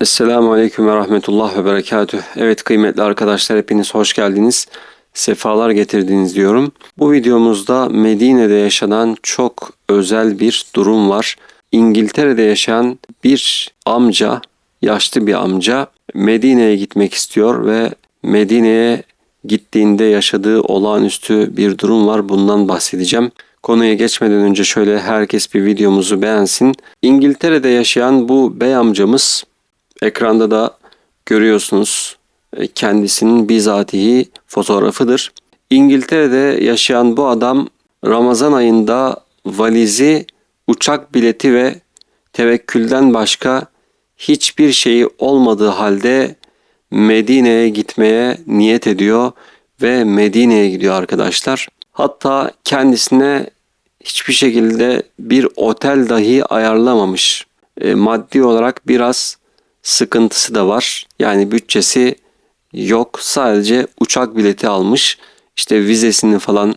Esselamu Aleyküm ve Rahmetullah ve Berekatüh. Evet kıymetli arkadaşlar hepiniz hoş geldiniz. Sefalar getirdiniz diyorum. Bu videomuzda Medine'de yaşanan çok özel bir durum var. İngiltere'de yaşayan bir amca, yaşlı bir amca Medine'ye gitmek istiyor ve Medine'ye gittiğinde yaşadığı olağanüstü bir durum var. Bundan bahsedeceğim. Konuya geçmeden önce şöyle herkes bir videomuzu beğensin. İngiltere'de yaşayan bu bey amcamız Ekranda da görüyorsunuz e, kendisinin bizatihi fotoğrafıdır. İngiltere'de yaşayan bu adam Ramazan ayında valizi, uçak bileti ve tevekkülden başka hiçbir şeyi olmadığı halde Medine'ye gitmeye niyet ediyor ve Medine'ye gidiyor arkadaşlar. Hatta kendisine hiçbir şekilde bir otel dahi ayarlamamış. E, maddi olarak biraz sıkıntısı da var. Yani bütçesi yok. Sadece uçak bileti almış. İşte vizesini falan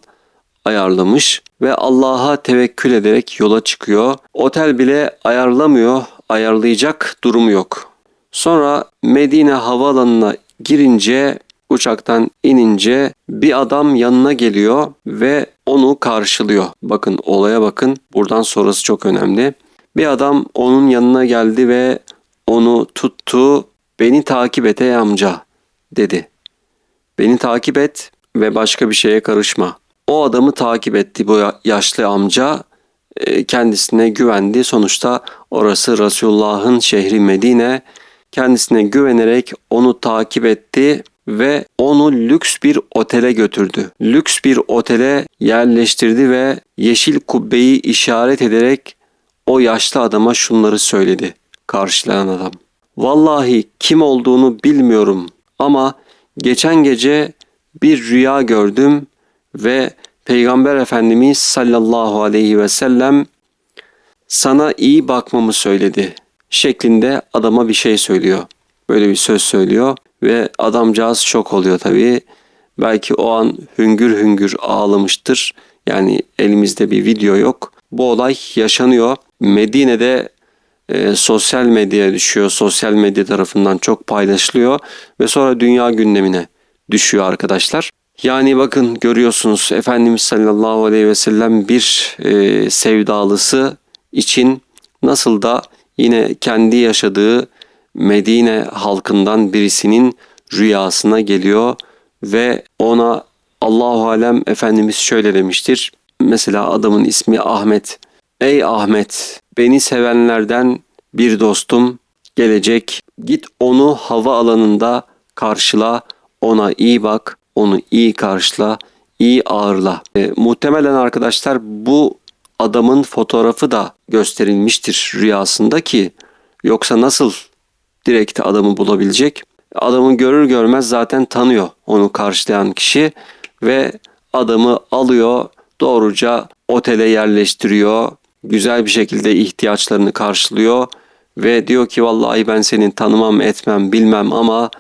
ayarlamış ve Allah'a tevekkül ederek yola çıkıyor. Otel bile ayarlamıyor, ayarlayacak durumu yok. Sonra Medine havaalanına girince uçaktan inince bir adam yanına geliyor ve onu karşılıyor. Bakın olaya bakın. Buradan sonrası çok önemli. Bir adam onun yanına geldi ve onu tuttu, beni takip et ey amca dedi. Beni takip et ve başka bir şeye karışma. O adamı takip etti bu yaşlı amca. E, kendisine güvendi. Sonuçta orası Resulullah'ın şehri Medine. Kendisine güvenerek onu takip etti ve onu lüks bir otele götürdü. Lüks bir otele yerleştirdi ve yeşil kubbeyi işaret ederek o yaşlı adama şunları söyledi karşılayan adam. Vallahi kim olduğunu bilmiyorum ama geçen gece bir rüya gördüm ve Peygamber Efendimiz sallallahu aleyhi ve sellem sana iyi bakmamı söyledi şeklinde adama bir şey söylüyor. Böyle bir söz söylüyor ve adamcağız şok oluyor tabii. Belki o an hüngür hüngür ağlamıştır. Yani elimizde bir video yok. Bu olay yaşanıyor. Medine'de e, sosyal medyaya düşüyor. Sosyal medya tarafından çok paylaşılıyor ve sonra dünya gündemine düşüyor arkadaşlar. Yani bakın görüyorsunuz Efendimiz sallallahu aleyhi ve sellem bir e, sevdalısı için nasıl da yine kendi yaşadığı Medine halkından birisinin rüyasına geliyor ve ona Allahu alem Efendimiz şöyle demiştir. Mesela adamın ismi Ahmet. Ey Ahmet beni sevenlerden bir dostum gelecek. Git onu hava alanında karşıla. Ona iyi bak. Onu iyi karşıla. iyi ağırla. E, muhtemelen arkadaşlar bu adamın fotoğrafı da gösterilmiştir rüyasında ki yoksa nasıl direkt adamı bulabilecek? Adamı görür görmez zaten tanıyor onu karşılayan kişi ve adamı alıyor doğruca otele yerleştiriyor güzel bir şekilde ihtiyaçlarını karşılıyor ve diyor ki vallahi ben seni tanımam etmem bilmem ama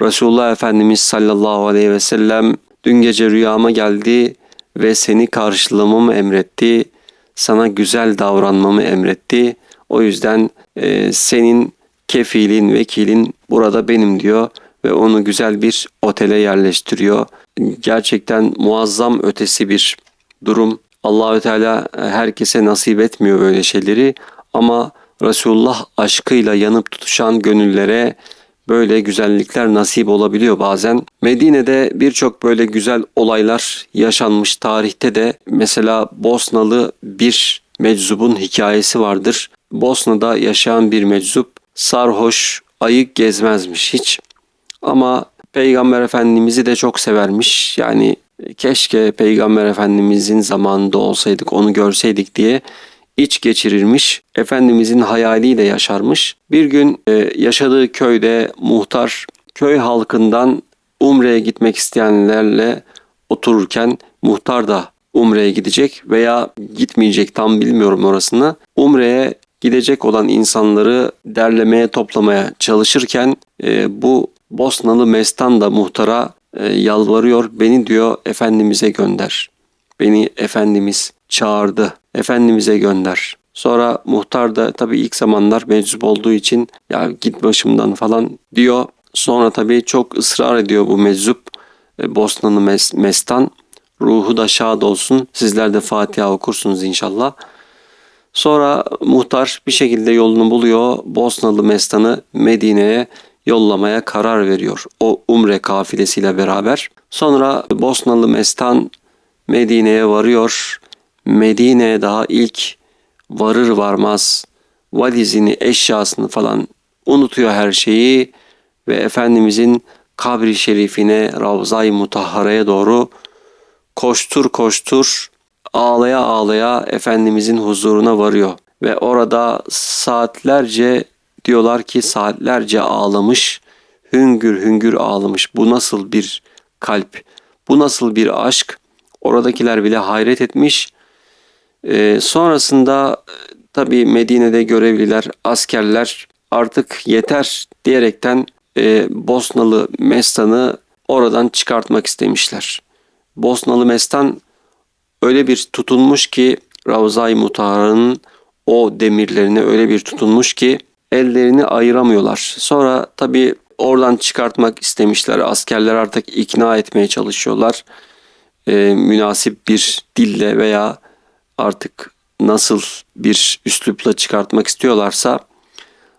Resulullah Efendimiz sallallahu aleyhi ve sellem dün gece rüyama geldi ve seni karşılamamı emretti. Sana güzel davranmamı emretti. O yüzden e, senin kefilin, vekilin burada benim diyor ve onu güzel bir otele yerleştiriyor. Gerçekten muazzam ötesi bir durum. Allahü Teala e, herkese nasip etmiyor böyle şeyleri ama Resulullah aşkıyla yanıp tutuşan gönüllere böyle güzellikler nasip olabiliyor bazen. Medine'de birçok böyle güzel olaylar yaşanmış tarihte de mesela Bosnalı bir meczubun hikayesi vardır. Bosna'da yaşayan bir meczup sarhoş, ayık gezmezmiş hiç. Ama Peygamber Efendimiz'i de çok severmiş. Yani keşke Peygamber Efendimizin zamanında olsaydık onu görseydik diye iç geçirirmiş. Efendimizin hayaliyle yaşarmış. Bir gün e, yaşadığı köyde muhtar köy halkından Umre'ye gitmek isteyenlerle otururken muhtar da Umre'ye gidecek veya gitmeyecek tam bilmiyorum orasını. Umre'ye gidecek olan insanları derlemeye toplamaya çalışırken e, bu Bosnalı Mestan da muhtara e, yalvarıyor. Beni diyor Efendimiz'e gönder. Beni Efendimiz çağırdı. Efendimiz'e gönder. Sonra muhtar da tabii ilk zamanlar meczup olduğu için ya git başımdan falan diyor. Sonra tabii çok ısrar ediyor bu meczup. E, Bosnalı Mes- Mestan. Ruhu da şad olsun. Sizler de Fatiha okursunuz inşallah. Sonra muhtar bir şekilde yolunu buluyor. Bosnalı Mestan'ı Medine'ye yollamaya karar veriyor. O Umre kafilesiyle beraber. Sonra Bosnalı Mestan Medine'ye varıyor. Medine'ye daha ilk varır varmaz valizini, eşyasını falan unutuyor her şeyi ve Efendimizin kabri şerifine, Ravza-i Mutahhara'ya doğru koştur koştur ağlaya ağlaya Efendimizin huzuruna varıyor. Ve orada saatlerce diyorlar ki saatlerce ağlamış, hüngür hüngür ağlamış. Bu nasıl bir kalp, bu nasıl bir aşk? Oradakiler bile hayret etmiş. Ee, sonrasında e, tabii Medine'de görevliler, askerler artık yeter diyerekten e, Bosnalı Mestan'ı oradan çıkartmak istemişler. Bosnalı Mestan öyle bir tutunmuş ki Ravza-i Mutahara'nın o demirlerine öyle bir tutunmuş ki ellerini ayıramıyorlar. Sonra tabii oradan çıkartmak istemişler. Askerler artık ikna etmeye çalışıyorlar. Ee, münasip bir dille veya artık nasıl bir üslupla çıkartmak istiyorlarsa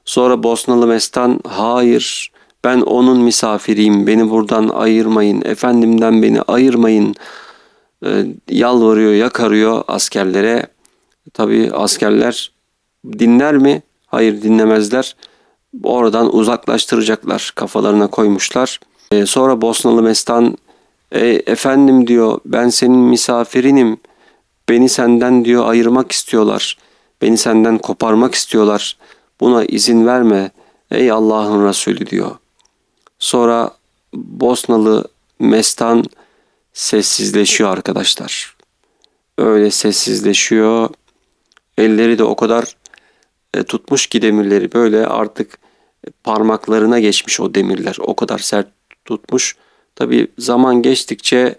sonra Bosnalı Mestan hayır ben onun misafiriyim beni buradan ayırmayın efendimden beni ayırmayın e, yalvarıyor yakarıyor askerlere tabi askerler dinler mi hayır dinlemezler oradan uzaklaştıracaklar kafalarına koymuşlar E, sonra Bosnalı Mestan "Ey efendim diyor ben senin misafirinim Beni senden diyor ayırmak istiyorlar. Beni senden koparmak istiyorlar. Buna izin verme ey Allah'ın Resulü diyor. Sonra Bosnalı Mestan sessizleşiyor arkadaşlar. Öyle sessizleşiyor. Elleri de o kadar e, tutmuş ki demirleri böyle artık parmaklarına geçmiş o demirler. O kadar sert tutmuş. Tabi zaman geçtikçe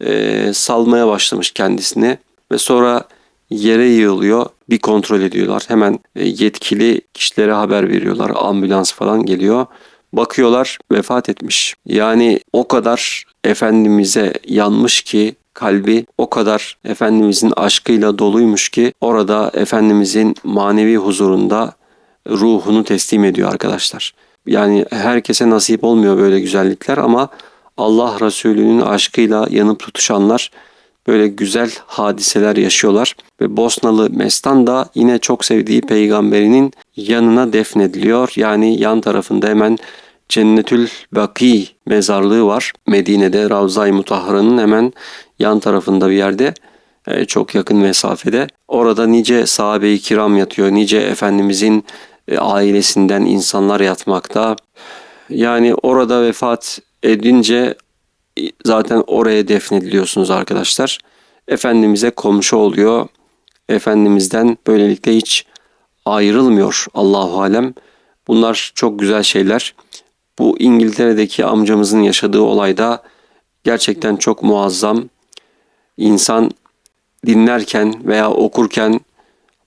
e, salmaya başlamış kendisini ve sonra yere yığılıyor. Bir kontrol ediyorlar. Hemen e, yetkili kişilere haber veriyorlar. Ambulans falan geliyor. Bakıyorlar vefat etmiş. Yani o kadar Efendimiz'e yanmış ki kalbi o kadar Efendimizin aşkıyla doluymuş ki orada Efendimizin manevi huzurunda ruhunu teslim ediyor arkadaşlar. Yani herkese nasip olmuyor böyle güzellikler ama Allah Resulü'nün aşkıyla yanıp tutuşanlar böyle güzel hadiseler yaşıyorlar. Ve Bosnalı Mestan da yine çok sevdiği peygamberinin yanına defnediliyor. Yani yan tarafında hemen Cennetül Baki mezarlığı var. Medine'de Ravza-i Mutahhara'nın hemen yan tarafında bir yerde e, çok yakın mesafede. Orada nice sahabe-i kiram yatıyor. Nice Efendimizin e, ailesinden insanlar yatmakta. Yani orada vefat edince zaten oraya defnediliyorsunuz arkadaşlar. Efendimiz'e komşu oluyor. Efendimiz'den böylelikle hiç ayrılmıyor Allahu alem. Bunlar çok güzel şeyler. Bu İngiltere'deki amcamızın yaşadığı olayda gerçekten çok muazzam. İnsan dinlerken veya okurken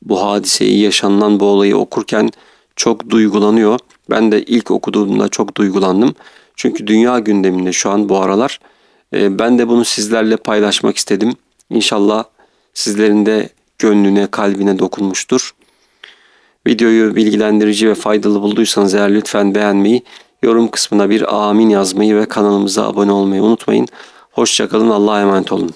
bu hadiseyi yaşanılan bu olayı okurken çok duygulanıyor. Ben de ilk okuduğumda çok duygulandım. Çünkü dünya gündeminde şu an bu aralar. E, ben de bunu sizlerle paylaşmak istedim. İnşallah sizlerin de gönlüne, kalbine dokunmuştur. Videoyu bilgilendirici ve faydalı bulduysanız eğer lütfen beğenmeyi, yorum kısmına bir amin yazmayı ve kanalımıza abone olmayı unutmayın. Hoşçakalın, Allah'a emanet olun.